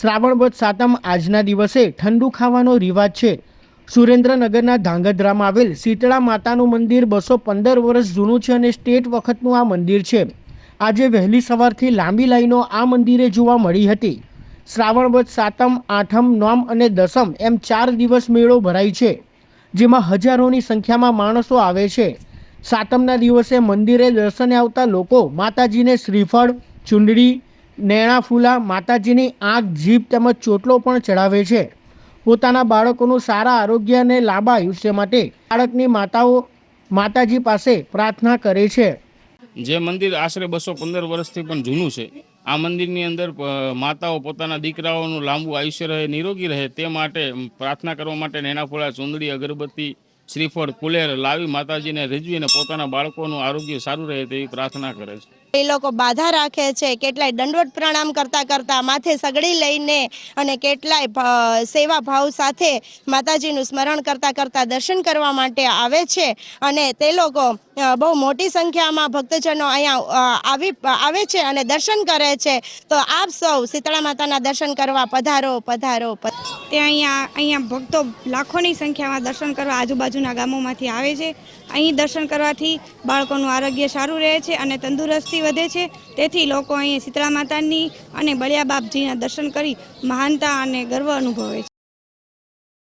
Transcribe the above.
શ્રાવણ વધ સાતમ આજના દિવસે ઠંડુ ખાવાનો રિવાજ છે. સુરેન્દ્રનગરના ધાંગધ્રામાં આવેલ શીતળા માતાનું મંદિર બસો પંદર વર્ષ જૂનું છે અને સ્ટેટ વખતનું આ મંદિર છે. આજે વહેલી સવારથી લાંબી લાઈનો આ મંદિરે જોવા મળી હતી. શ્રાવણ વધ સાતમ, આઠમ નોમ અને દસમ એમ ચાર દિવસ મેળો ભરાય છે, જેમાં હજારોની સંખ્યામાં માણસો આવે છે. સાતમના દિવસે મંદિરે દર્શને આવતા લોકો માતાજીને શ્રીફળ, ચુંદડી નેણા ફૂલા માતાજીની આંખ જીભ તેમજ ચોટલો પણ ચડાવે છે. પોતાના બાળકોનું સારા આરોગ્ય અને લાંબા આયુષ્ય માટે બાળકની માતાઓ માતાજી પાસે પ્રાર્થના કરે છે. જે મંદિર આશરે બસો પંદર વર્ષથી પણ જૂનું છે. આ મંદિરની અંદર માતાઓ પોતાના દીકરાઓનું લાંબુ આયુષ્ય રહે, નિરોગી રહે તે માટે પ્રાર્થના કરવા માટે નેનાફોળા ચૂંદડી, અગરબત્તી શ્રીફળ, કુલેર લાવી માતાજીને રીઝવી પોતાના બાળકોનું આરોગ્ય સારું રહે તેવી પ્રાર્થના કરે છે એ લોકો બાધા રાખે છે, કેટલાય દંડવત પ્રણામ કરતા કરતા માથે સગડી લઈને અને કેટલાય સેવા ભાવ સાથે માતાજીનું સ્મરણ કરતા કરતા દર્શન કરવા માટે આવે છે અને તે લોકો બહુ મોટી સંખ્યામાં ભક્તજનો અહીંયા આવી, આવે છે અને દર્શન કરે છે તો આપ સૌ શીતળા માતાના દર્શન કરવા પધારો પધારો પધારો. તે અહીંયા અહીંયા ભક્તો લાખોની સંખ્યામાં દર્શન કરવા આજુબાજુના ગામોમાંથી આવે છે. અહીં દર્શન કરવાથી બાળકોનું આરોગ્ય સારું રહે છે અને તંદુરસ્તી વધે છે. તેથી લોકો અહીં શીતળા માતાની અને બળિયા બાપજીના દર્શન કરી મહાનતા અને ગર્વ અનુભવે